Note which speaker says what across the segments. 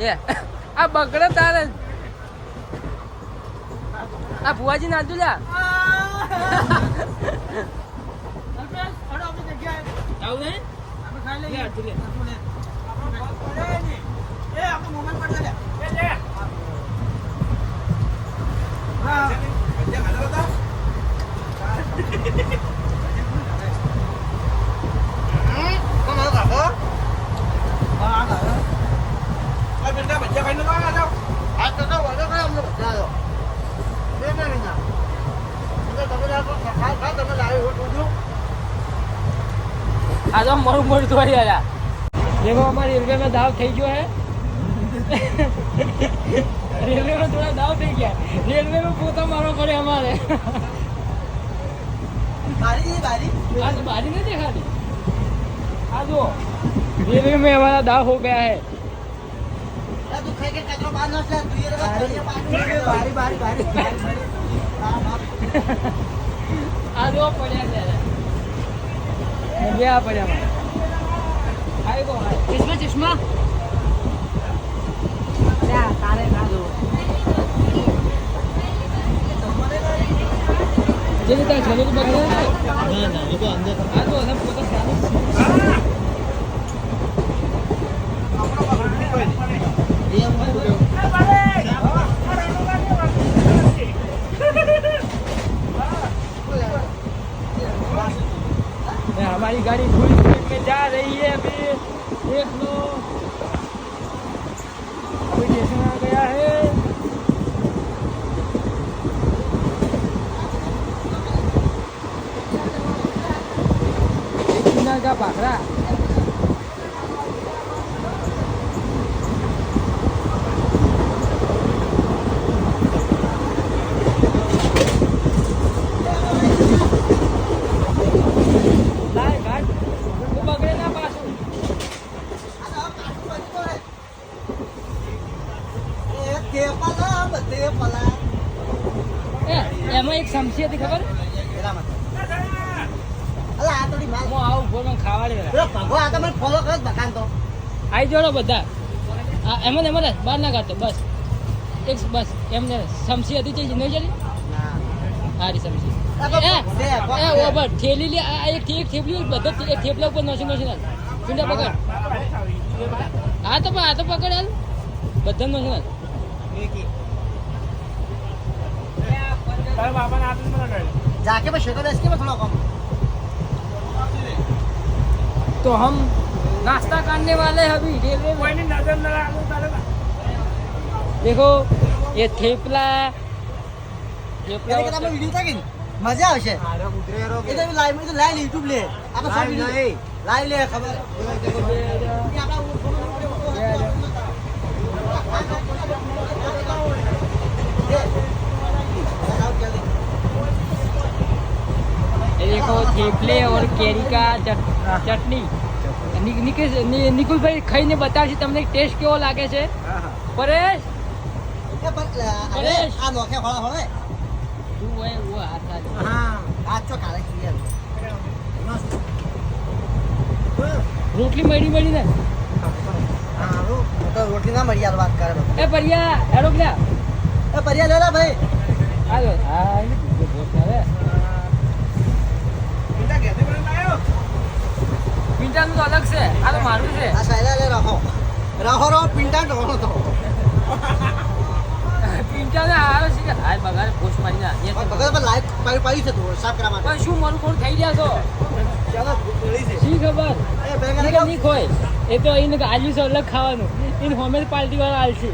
Speaker 1: એ. આ બગડે તારે. આ ભુવાજી નાખજો લ્યા. આવું ને આપણે ખાઈ લે. આ તો મોડું મોડું ધોઈ રહ્યા જેવો અમારી રેલવેમાં દાવ થઈ ગયો હે. રેલવેમાં થોડા દાવ થઈ ગયા. રેલવેમાં પોતા મારો પડે અમારે. બારી નથી ખાલી આ જો રેલવે મેં અમારા દાવ હો ગયા હે. પડ્યા છે પડ્યા ચશ્મા તારે ખાધો જે રીતે છોલો તો બગડે ના. ના તો અંદર આ તો પોતા સારું हमारी गाड़ी फुल स्पीड में जा रही है अभी देख लो अभी स्टेशन आ गया है एक किनार का भाखड़ा એમાં એક સમસી હતી ખબર? આઈ જોડો બધા. એમાં એમ જ બહાર ના કાઢતો બસ. એક બસ એમને સમસી હતી જઈ નહીં ચડી સારી સમસી થેલી લે એક એક થેપલી બધા એક થેપલા ઉપર નોશી નાખ. પકડ. હા તો આ તો પકડ હાલ. બધા નાખ.
Speaker 2: जाके मैं शक्ल इसके में थोड़ा कम
Speaker 1: तो हम नाश्ता करने वाले हैं अभी रेलवे में देखो ये थेपला थेपला
Speaker 2: એટલે કે તમે વિડીયો થાય કે મજા આવશે એ તો લાઈવ માં તો લાઈવ યુટ્યુબ લે આ તો શોર્ટ વિડીયો લાઈવ લે ખબર એ આપણા
Speaker 1: ये देखो थेपले और केरी का चट- ચટણી નિ- નિકેશ નિ- નિકુલભાઈ ખાઈને બતાવશે તમને ટેસ્ટ કેવો લાગે છે પરેશ
Speaker 2: એ પણ અરે આ નોખે ફળા ફળે
Speaker 1: તું હોય वो हाथ डाल।
Speaker 2: હા આ ચો કાલે ક્લિયર
Speaker 1: રોટલી મળી મળી ને
Speaker 2: હા રો તો રોટલી ના મળી યાર વાત કરે
Speaker 1: એ પરિયા હેડો કે
Speaker 2: એ પરિયા લે લે ભાઈ.
Speaker 1: હાલો હા એને પિંટાનું તો અલગ છે આ તો મારું છે.
Speaker 2: આ સાયલા લે રાખો રાખો રહો પિંટા ઢોળો તો.
Speaker 1: પિંટાને હારો બગાડે પોસ્ટ મારી ના એ તો
Speaker 2: ભગત પર લાઈવ પાડી પાડી છે તું સાફ કરવા માટે.
Speaker 1: પણ શું મારું કોણ ખાઈ ગયા છો
Speaker 2: ચાલો ગોળી છે.
Speaker 1: શી ખબર?
Speaker 2: એ ભેગા
Speaker 1: કે ખોય. એ તો એને આલ્યું છે અલગ ખાવાનું. એને હોમે પાર્ટી વાળા આલશે.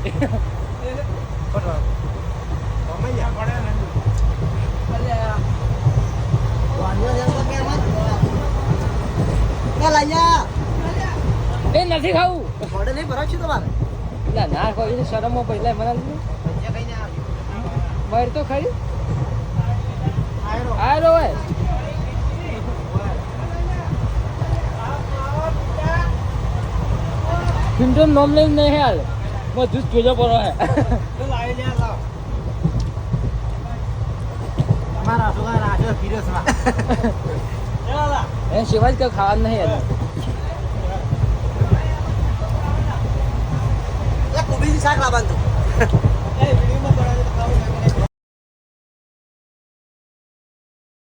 Speaker 2: એ
Speaker 1: નથી ખાવું.
Speaker 2: નહીં ભરાવ છે તમારે?
Speaker 1: ના એને શરમમાં પહેલા મને મર તો ખરી આયરો હોય. પિન્ટો નોમ લઈને નહીં હાલ. બધું જુસ જોજો પડો હે.
Speaker 2: મારા છોકરા રાખ્યો પીરસમાં
Speaker 1: સિવાય કઈ ખાવાનું નહીં
Speaker 2: કોબીનું શાક લાવવાનું.